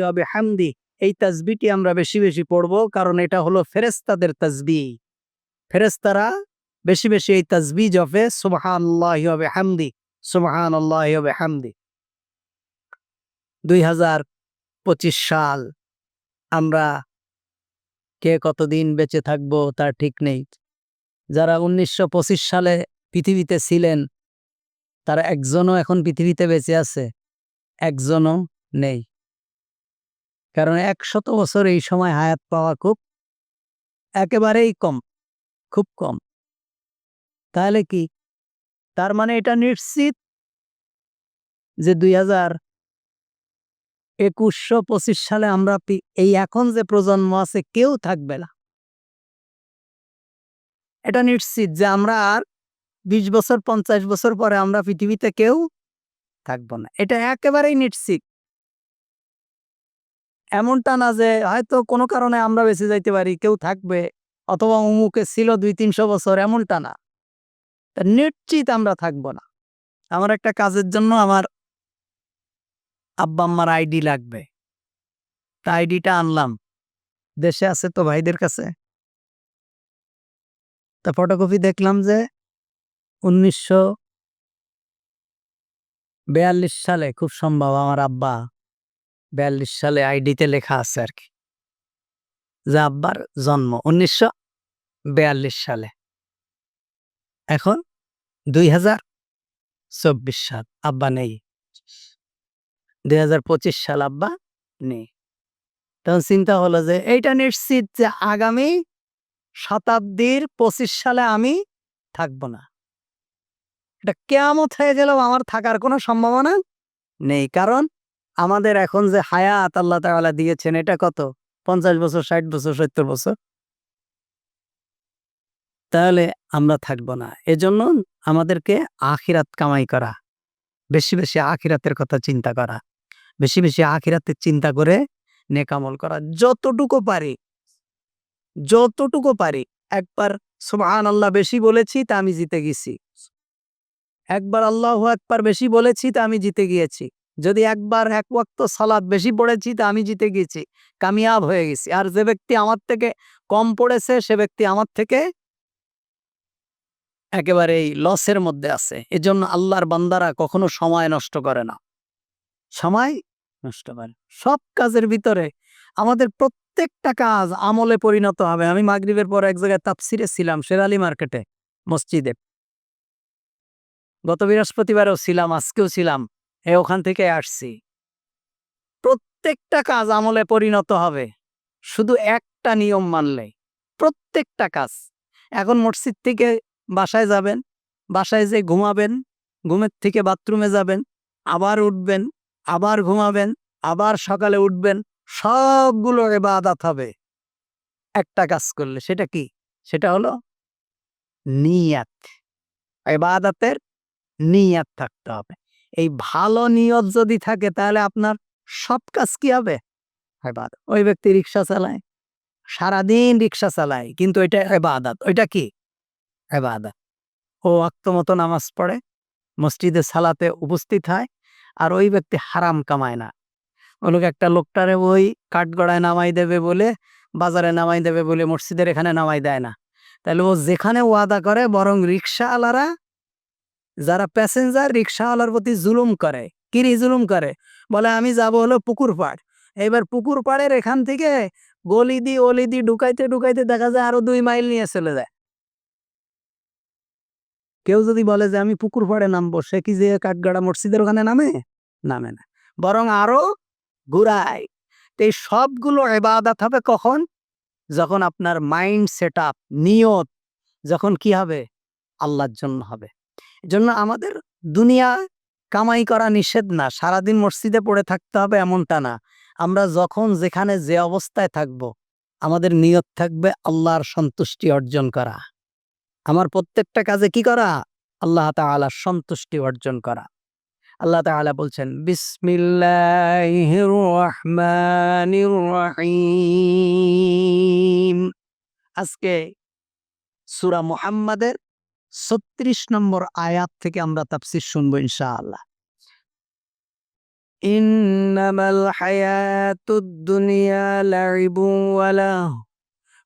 ওয়া বিহামদি। এই তাজবিটি আমরা বেশি বেশি পড়ব কারণ এটা হলো ফেরেস্তাদের তাজবি। ফেরেশতারা বেশি বেশি এই তাসবিহ জপে সুবহানাল্লাহি ওয়া বিহামদি, সুবহানাল্লাহি ওয়া বিহামদি। 2025 সাল, আমরা কে কতদিন বেঁচে থাকব তার ঠিক নেই। যারা উনিশশো পঁচিশ সালে পৃথিবীতে ছিলেন, তারা একজনও এখন পৃথিবীতে বেঁচে আছে, একজনও নেই। কারণ একশত বছর এই সময় হায়াত পাওয়া খুব একেবারেই কম, খুব কম। তাহলে কি? তার মানে এটা নিশ্চিত যে দুই হাজার একুশশো পঁচিশ সালে আমরা এই এখন যে প্রজন্ম আছে কেউ থাকবে না। এটা নিশ্চিত যে আমরা আর বিশ বছর, পঞ্চাশ বছর পরে আমরা পৃথিবীতে কেউ থাকব না। এটা একেবারেই নিশ্চিত। এমনটা না যে হয়তো কোনো কারণে আমরা বেঁচে যাইতে পারি, কেউ থাকবে অথবা অমুকে ছিল দুই তিনশো বছর, এমনটা না। নিশ্চিত আমরা থাকব না। আমার একটা কাজের জন্য আমার আব্বা আম্মার আইডি লাগবে। তা আইডিটা আনলাম। দেশে আছে তো ভাইদের কাছে। তা ফটোকপি দেখলাম যে উনিশশো বেয়াল্লিশ সালে, খুব সম্ভব, আমার আব্বা বিয়াল্লিশ সালে আইডিতে লেখা আছে আর কি। যে আব্বার জন্ম উনিশশো সালে। এখন দুই হাজার চব্বিশ সাল আব্বা নেই। দুই হাজার পঁচিশ সাল আব্বা নেই। তখন চিন্তা হলো যে এইটা নিশ্চিত যে আগামী শতাব্দীর পঁচিশ সালে আমি থাকব না। এটা কেয়ামত হয়ে গেলেও আমার থাকার কোনো সম্ভাবনা নেই। কারণ আমাদের এখন যে হায়াত আল্লাহ তাআলা দিয়েছেন, এটা কত? পঞ্চাশ বছর, ষাট বছর, সত্তর বছর? তাহলে আমরা থাকব না। এজন্য আমাদেরকে আখিরাত কামাই করা, বেশি বেশি আখিরাতের কথা চিন্তা করা, বেশি বেশি আখিরাতের চিন্তা করে নেকামল করা, যতটুকু পারি যতটুকু পারি। একবার সুবহান আল্লাহ বেশি বলেছি তা আমি জিতে গেছি। একবার আল্লাহ একবার বেশি বলেছি তা আমি জিতে গিয়েছি। যদি একবার এক ওয়াক্ত সালাদ বেশি পড়েছি, তা আমি জিতে গেছি, কামিয়াব হয়ে গেছি। আর যে ব্যক্তি আমার থেকে কম পড়েছে, সে ব্যক্তি আমার থেকে একেবারেই লসের মধ্যে আছে। এজন্য আল্লাহর বান্দারা কখনো সময় নষ্ট করে না। সময় নষ্ট করে। সব কাজের ভিতরে আমাদের প্রত্যেকটা কাজ আমলে পরিণত হবে। আমি মাগরিবের পর এক জায়গায় তাপসিরে ছিলাম শেরালি মার্কেটে, মসজিদে। গত বৃহস্পতিবারও ছিলাম, আজকেও ছিলাম। এ ওখান থেকে আসছি। প্রত্যেকটা কাজ আমলে পরিণত হবে। শুধু একটা নিয়ম মানলে। প্রত্যেকটা কাজ। এখন মসজিদ থেকে বাসায় যাবেন, বাসায় যে ঘুমাবেন, ঘুমের থেকে বাথরুমে যাবেন, আবার উঠবেন, আবার ঘুমাবেন, আবার সকালে উঠবেন, সবগুলো এবাদাত হবে। একটা কাজ করলে সেটা কি? সেটা হলো নিয়াত। এবাদাতের নিয়াত থাকতে হবে। এই ভালো নিয়ত যদি থাকে, তাহলে আপনার সব কাজ কি হবে? এবাদত। ওই ব্যক্তি রিক্সা চালায়। সারাদিন রিক্সা চালায়, কিন্তু এটা এবাদত। ওইটা কি? এবাদত। ও অক্ত মতো নামাজ পড়ে, মসজিদে সালাতে উপস্থিত হয়, আর ওই ব্যক্তি হারাম কামায় না। ও লোক একটা লোকটারে ওই কাঠগড়ায় নামাই দেবে বলে, বাজারে নামাই দেবে বলে, মসজিদের এখানে নামাই দেয় না। তাহলে ও যেখানে ওয়াদা করে, বরং রিক্সাওয়ালারা যারা প্যাসেঞ্জার রিক্সাওয়ালার প্রতি জুলুম করে। কিরি জুলুম করে? বলে, আমি যাব হলো পুকুর পাড়। এবার পুকুর পাড়ের এখান থেকে গলি দি অলি দি ঢুকাইতে ঢুকাইতে দেখা যায় আরও দুই মাইল নিয়ে চলে যায়। কেউ যদি বলে যে, আমি পুকুর পাড়ে নামবো, সে কি যে কাঠগাড়া মসজিদের ওখানে নামে? নামে না। বরং আরও ঘুরায়। এই সবগুলো এবাদাত হবে কখন? যখন আপনার মাইন্ড সেট আপ নিয়ত, যখন কি হবে? আল্লাহর জন্য হবে। এজন্য আমাদের দুনিয়া কামাই করা নিষেধ না। সারাদিন মসজিদে পড়ে থাকতে হবে এমনটা না। আমরা যখন যেখানে যে অবস্থায় থাকব, আমাদের নিয়ত থাকবে আল্লাহর সন্তুষ্টি অর্জন করা। আমার প্রত্যেকটা কাজে কি করা? আল্লাহ তাআলার সন্তুষ্টি অর্জন করা। আল্লাহ তাআলা বলছেন, বিসমিল্লাহির রহমানির আজকে সুরা মুহাম্মাদের 36 নম্বর আয়াত থেকে আমরা তাফসীর শুনবো ইনশাআল্লাহ إنما الحياة الدنيا لعب وله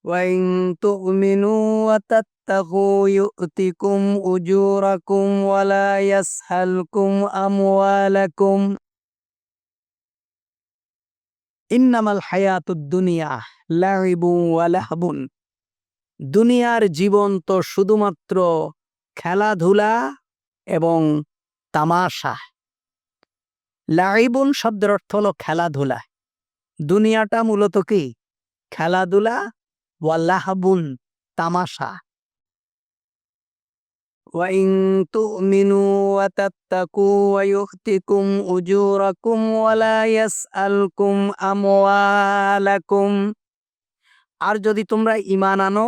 وإن تؤمنوا وتتقوا يؤتكم أجوركم ولا يسحلكم أموالكم ইন্নামাল হায়াতুদ দুনিয়া লাইবু ওয়ালাহবুন দুনিয়ার জীবন তো শুধুমাত্র খেলাধুলা এবং তামাশা লাইবুন শব্দের অর্থ হলো খেলাধুলা দুনিয়াটা মূলত কি খেলাধুলা ওয়াল্লাহাবুন তামাশা وإن تؤمنوا وتتقوا ويؤتكم أجوركم ولا يسألكم أموالكم আর যদি তোমরা ঈমান আনো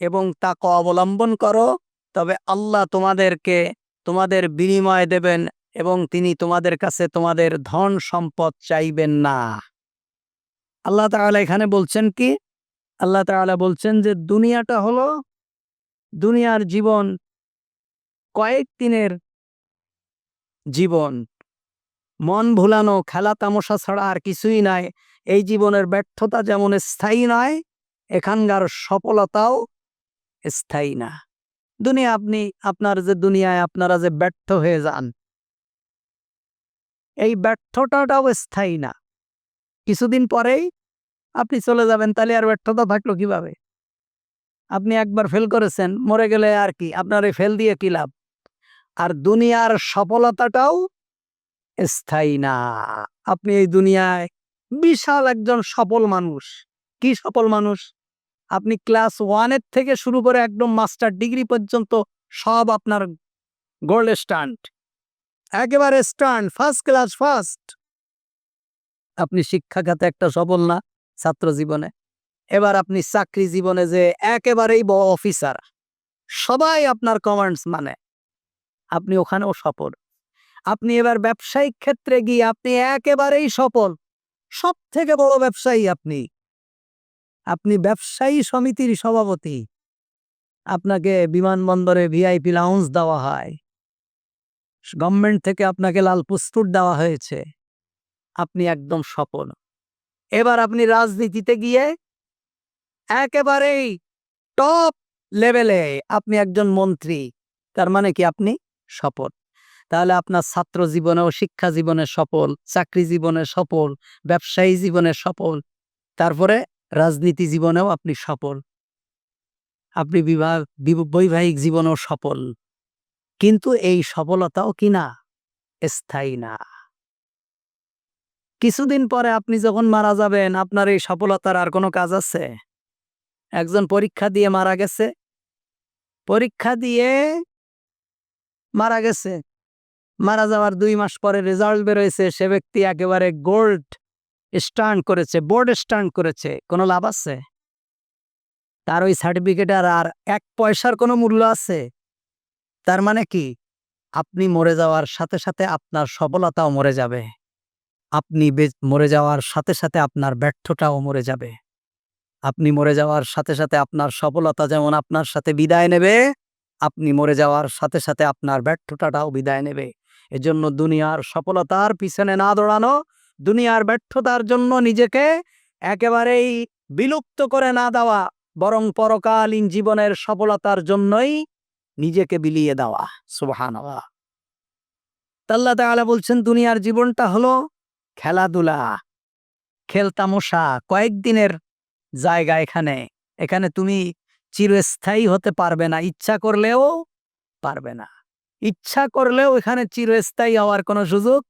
এবং তাকে অবলম্বন করো তবে আল্লাহ তোমাদেরকে তোমাদের বিনিময় দেবেন এবং তিনি তোমাদের কাছে তোমাদের ধন সম্পদ চাইবেন না। আল্লাহ তাআলা এখানে বলছেন কি? আল্লাহ তাআলা বলছেন যে দুনিয়াটা হলো দুনিয়ার জীবন, কয়েক দিনের জীবন। মন ভুলানো, খেলা তামাশা ছাড়া আর কিছুই নাই। এই জীবনের ব্যর্থতা যেমন স্থায়ী নয়, এখানকার সফলতাও স্থায়ী না। দুনিয়া আপনি, আপনার যে দুনিয়ায় আপনারা যে ব্যর্থ হয়ে যান, এই ব্যর্থতাটাও স্থায়ী না। কিছুদিন পরেই আপনি চলে যাবেন, তাহলে আর ব্যর্থতা থাকল কীভাবে? আপনি একবার ফেল করেছেন, মরে গেলে আর কি, আপনার এই ফেল দিয়ে কি লাভ? আর দুনিয়ার সফলতাটাও স্থায়ী না। আপনি এই দুনিয়ায় বিশাল একজন সফল মানুষ। কি সফল মানুষ? আপনি ক্লাস ওয়ানের থেকে শুরু করে একদম মাস্টার ডিগ্রি পর্যন্ত সব আপনার গোল্ড স্ট্যান্ড একেবারে স্ট্যান্ড ফার্স্ট ক্লাস, ফার্স্ট। আপনি শিক্ষা খাতে একটা সফল না ছাত্র জীবনে। এবার আপনি চাকরি জীবনে যে একেবারেই বড় অফিসার, সবাই আপনার কমান্ডস মানে। আপনি ওখানেও সফল। আপনি এবার ব্যবসায়িক ক্ষেত্রে গিয়ে আপনি একেবারেই সফল। সব থেকে বড় ব্যবসায়ী আপনি। আপনি ব্যবসায়ী সমিতির সভাপতি। আপনাকে বিমানবন্দরে ভিআইপি লাউন্স দেওয়া হয়। গভর্নমেন্ট থেকে আপনাকে লাল পুস্তুর দেওয়া হয়েছে। আপনি একদম সফল। এবার আপনি রাজনীতিতে গিয়ে একেবারেই টপ লেভেলে আপনি একজন মন্ত্রী, তার মানে কি আপনি সফল। তাহলে আপনার ছাত্র জীবনেও শিক্ষা জীবনে সফল, চাকরি জীবনে সফল, ব্যবসায়ী জীবনে সফল, তারপরে রাজনীতি জীবনেও আপনি সফল। আপনি বিবাহ বৈবাহিক জীবনেও সফল। কিন্তু এই সফলতাও কি না স্থায়ী না। কিছুদিন পরে আপনি যখন মারা যাবেন, আপনার এই সফলতার আর কোনো কাজ আছে? একজন পরীক্ষা দিয়ে মারা গেছে। পরীক্ষা দিয়ে মারা গেছে। মারা যাওয়ার দুই মাস পরে রেজাল্ট বেরোয়েছে। সে ব্যক্তি একেবারে গোল্ড স্টান্ট করেছে, বোর্ড স্টান্ট করেছে, কোনো লাভ আছে? তার ওই সার্টিফিকেটের আর এক পয়সার কোনো মূল্য আছে? তার মানে কি? আপনি মরে যাওয়ার সাথে সাথে আপনার সফলতাও মরে যাবে। আপনি মরে যাওয়ার সাথে সাথে আপনার ব্যর্থতাও মরে যাবে। আপনি মরে যাওয়ার সাথে সাথে আপনার সফলতা যেমন আপনার সাথে বিদায় নেবে, আপনি মরে যাওয়ার সাথে সাথে আপনার ব্যর্থতাটাও বিদায় নেবে। এজন্য দুনিয়ার সফলতার পিছনে না দৌড়ানো দুনিয়ার ব্যর্থতার জন্য নিজেকে একেবারেই বিলুপ্ত করে না দেওয়া, বরং পরকালীন জীবনের সফলতার জন্যই নিজেকে বিলিয়ে দেওয়া। সুবহান তাল্লা তাআলা বলছেন, দুনিয়ার জীবনটা হলো খেলাধুলা, খেলতামশা, কয়েকদিনের জায়গা এখানে। এখানে তুমি চিরস্থায়ী হতে পারবে না, ইচ্ছা করলেও পারবে না। ইচ্ছা করলেও এখানে চিরস্থায়ী হওয়ার কোনো সুযোগ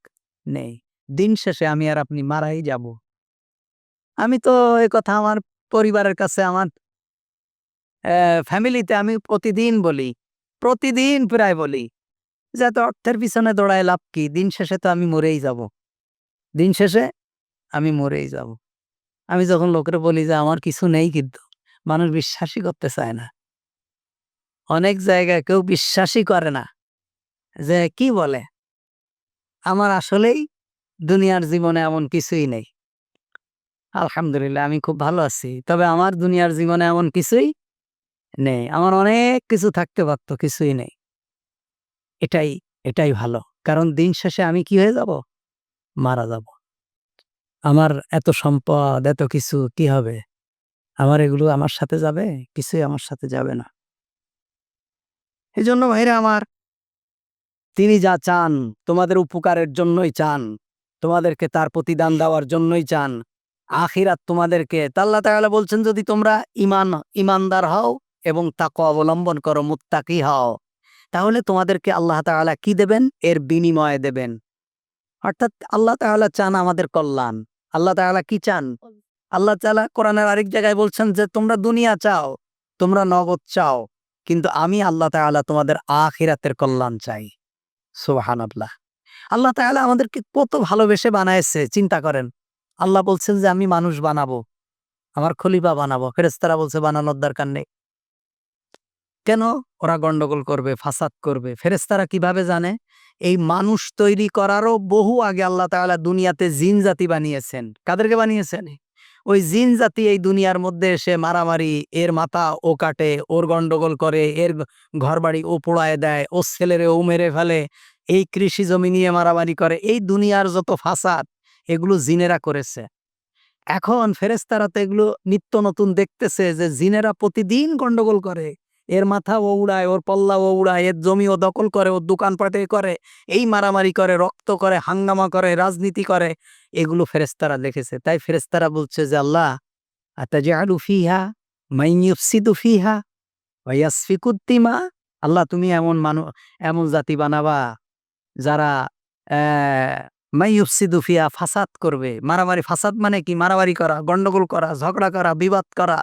নেই। দিন শেষে আমি আর আপনি মারাই যাব। আমি তো এ কথা আমার পরিবারের কাছে, আমার ফ্যামিলিতে আমি প্রতিদিন বলি, প্রতিদিন প্রায় বলি যে, এত অর্থের পিছনে দৌড়ায় লাভ কি? দিন শেষে তো আমি মরেই যাব। দিন শেষে আমি মরেই যাব। আমি যখন লোকের বলি যে, আমার কিছু নেই কিন্তু, মানুষ বিশ্বাসই করতে চায় না। অনেক জায়গায় কেউ বিশ্বাসই করে না যে, কি বলে? আমার আসলেই দুনিয়ার জীবনে এমন কিছুই নেই। আলহামদুলিল্লাহ, আমি খুব ভালো আছি। তবে আমার দুনিয়ার জীবনে এমন কিছুই নেই। আমার অনেক কিছু থাকতে পারতো, কিছুই নেই। এটাই এটাই ভালো। কারণ দিন শেষে আমি কি হয়ে যাব? মারা যাব। আমার এত সম্পদ, এত কিছু কি হবে? আমার এগুলো আমার সাথে যাবে? কিছুই আমার সাথে যাবে না। এই জন্য ভাইরা আমার, তিনি যা চান, তোমাদের উপকারের জন্যই চান। তোমাদেরকে তার প্রতিদান দেওয়ার জন্যই চান। আখিরাত তোমাদেরকে তাল্লা তাআলা বলছেন, যদি তোমরা ইমান ইমানদার হও এবং তাকে অবলম্বন করো, মুত্তাকি হও, তাহলে তোমাদেরকে আল্লাহ তাআলা কি দেবেন? এর বিনিময়ে দেবেন। অর্থাৎ আল্লাহ তাআলা চান আমাদের কল্যাণ। আল্লাহ তাআলা কি চান? আল্লাহ তাআলা কোরআনের আরেক জায়গায় বলছেন যে, তোমরা দুনিয়া চাও, তোমরা নগদ চাও, কিন্তু আমি আল্লাহ তাআলা তোমাদের আখিরাতের কল্যাণ চাই। সুবহানাল্লাহ। আল্লাহ তাআলা আমাদেরকে কত ভালোবেসে বানায়েছে চিন্তা করেন। আল্লাহ বলছেন যে, আমি মানুষ বানাবো, আমার খলিফা বানাবো। ফেরেস্তারা বলছে, বানানোর দরকার নেই। কেন? ওরা গন্ডগোল করবে, ফাসাদ করবে। ফেরেস্তারা কীভাবে জানে? এই মানুষ তৈরি করারও বহু আগে আল্লাহ তাআলা দুনিয়াতে জিন জাতি বানিয়েছেন। কাদেরকে বানিয়েছেন? ওই জিন জাতি এই দুনিয়ার মধ্যে এসে মারামারি, এর মাথা ও কাটে, ওর গন্ডগোল করে, এর ঘর বাড়ি ও পোড়ায় দেয় ও ছেলেরে ও মেরে ফেলে এই কৃষি জমি নিয়ে মারামারি করে, এই দুনিয়ার যত ফাসাদ, এগুলো জিনেরা করেছে। এখন ফেরেস্তারা তো এগুলো নিত্য নতুন দেখতেছে যে জিনেরা প্রতিদিন গন্ডগোল করে। এর মাথা ও উড়ায়, ওর পল্লা ও উড়ায়, এর জমি ও দখল করে, ওর দোকানপাটে করে, এই মারামারি করে, রক্ত করে, হাঙ্গামা করে, রাজনীতি করে, এগুলো ফেরেস্তারা দেখেছে। তাই ফেরেস্তারা বলছে যে, আল্লাহ, আতাজআলু ফিহা মাইয়ুফসিদু ফিহা, ওয়া ইয়াসফিকুদ্দিমা আল্লাহ, তুমি এমন মানুষ এমন জাতি বানাবা। যারা মাইয়ুফসিদু ফাসাদ করবে। মারামারি, ফাসাদ মানে কি? মারামারি করা, গন্ডগোল করা, ঝগড়া করা, বিবাদ করা।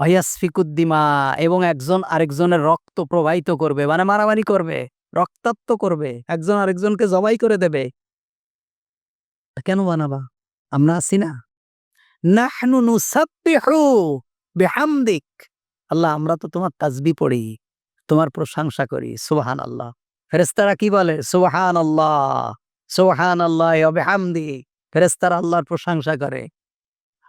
অয়াসফিকুদ্দিমা এবং একজন আরেকজনের রক্ত প্রবাহিত করবে মানে মারামারি করবে, রক্তাক্ত করবে, একজন আরেকজনকে জবাই করে দেবে। কেন বানাবা? আমরা আছি না। আল্লাহ, আমরা তো তোমার তাজবি পড়ি, তোমার প্রশংসা করি সুবহান আল্লাহ ফেরেস্তারা কি বলে? সুবহান আল্লাহ সুবহান আল্লাহ ফেরেস্তারা আল্লাহর প্রশংসা করে।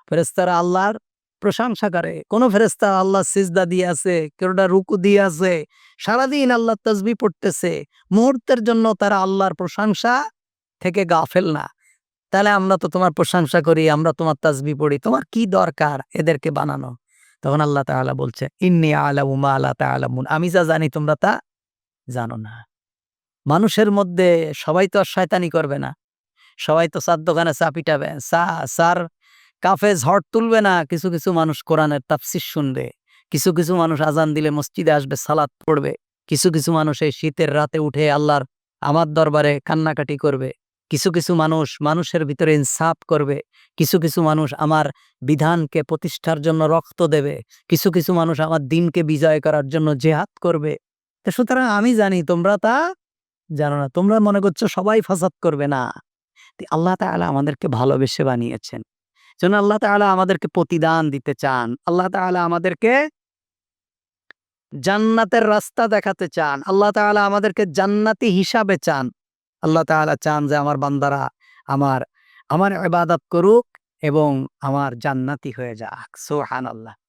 ফেরেস্তারা আল্লাহর প্রশংসা করে। কোন ফেরেস্তা আল্লাহ সিজদা দিয়ে আছে কেউটা রুকু দিয়ে আছে, সারাদিন আল্লাহ তসবি পড়তেছে, মুহূর্তের জন্য তারা আল্লাহর প্রশংসা থেকে গাফেল না। তাহলে আমরা তো তোমার প্রশংসা করি, আমরা তোমার তাজবি পড়ি, তোমার কি দরকার এদেরকে বানানো? তখন আল্লাহ তাআলা বলছে, ইন্নি আলামু মা আল্লাহ তাআলামুন। আমি যা জানি তোমরা তা জানো না। মানুষের মধ্যে সবাই তো আর শয়তানি করবে না। সবাই তো চার দোকানে চা পিটাবে। চা, সার, কাফে ঝড় তুলবে না। কিছু কিছু মানুষ কোরআনের তাফসির শুনবে। কিছু কিছু মানুষ আজান দিলে মসজিদে আসবে, সালাত পড়বে। কিছু কিছু মানুষ এই শীতের রাতে উঠে আল্লাহর আমার দরবারে কান্নাকাটি করবে। কিছু কিছু মানুষ মানুষের ভিতরে ইনসাফ করবে। কিছু কিছু মানুষ আমার বিধানকে প্রতিষ্ঠার জন্য রক্ত দেবে। কিছু কিছু মানুষ আমার দিনকে বিজয় করার জন্য জেহাদ করবে। সুতরাং আমি জানি তোমরা তা জানো না, তোমরা মনে করছ সবাই ফাসাদ করবে, না। আল্লাহ তাআলা আমাদেরকে ভালোবেসে বানিয়েছেন। জন্য আল্লাহ তাআলা আমাদেরকে প্রতিদান দিতে চান, আল্লাহ তাআলা আমাদেরকে জান্নাতের রাস্তা দেখাতে চান, আল্লাহ তাআলা আমাদেরকে জান্নাতি হিসাবে চান। আল্লাহ তাআলা চান যে আমার বান্দারা আমার আমার ইবাদত করুক এবং আমার জান্নাতি হয়ে যাক। সুবহানাল্লাহ।